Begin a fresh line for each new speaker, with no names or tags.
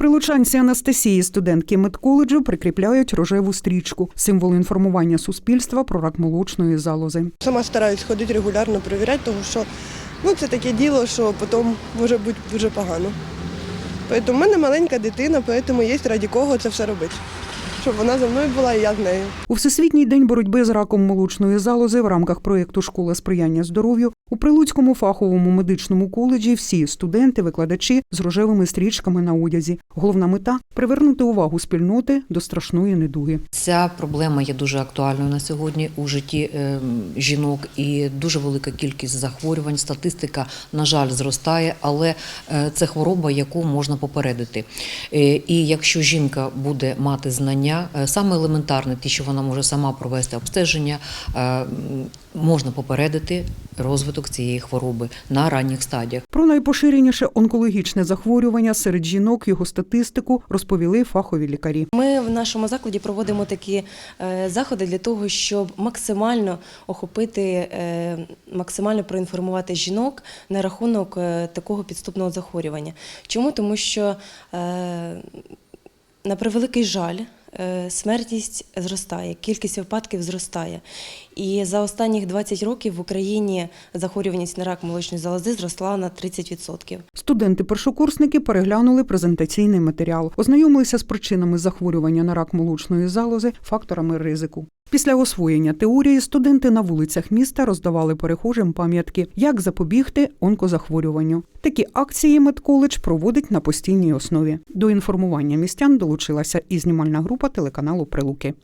Прилучанці Анастасії, студентки медколеджу, прикріпляють рожеву стрічку, символ інформування суспільства про рак молочної залози.
Сама стараюсь ходити регулярно, перевіряти, тому що ну, це таке діло, що потім може бути дуже погано. Тому в мене маленька дитина, тому є раді кого це все робити. Щоб вона за мною була і я з нею.
У Всесвітній день боротьби з раком молочної залози в рамках проєкту Школа сприяння здоров'ю у Прилуцькому фаховому медичному коледжі всі студенти, викладачі з рожевими стрічками на одязі. Головна мета привернути увагу спільноти до страшної недуги.
Ця проблема є дуже актуальною на сьогодні у житті е, жінок і дуже велика кількість захворювань. Статистика, на жаль, зростає, але е, це хвороба, яку можна попередити. Е, І якщо жінка буде мати знання, е, саме елементарне, ті, що вона може сама провести обстеження, е, можна попередити розвиток цієї хвороби на ранніх стадіях.
Про найпоширеніше онкологічне захворювання серед жінок його статистику розповіли фахові лікарі.
Ми в нашому закладі проводимо такі е, заходи для того, щоб максимально охопити, максимально проінформувати жінок на рахунок такого підступного захворювання. Чому? Тому що, на превеликий жаль, смертність зростає, кількість випадків зростає. І за останніх 20 років в Україні захворюваність на рак молочної залози зросла на 30%.
Студенти-першокурсники переглянули презентаційний матеріал, ознайомилися з причинами захворювання на рак молочної залози, факторами ризику. Після освоєння теорії студенти на вулицях міста роздавали перехожим пам'ятки, як запобігти онкозахворюванню. Такі акції медколедж проводить на постійній основі. До інформування містян долучилася і знімальна група телеканалу Прилуки.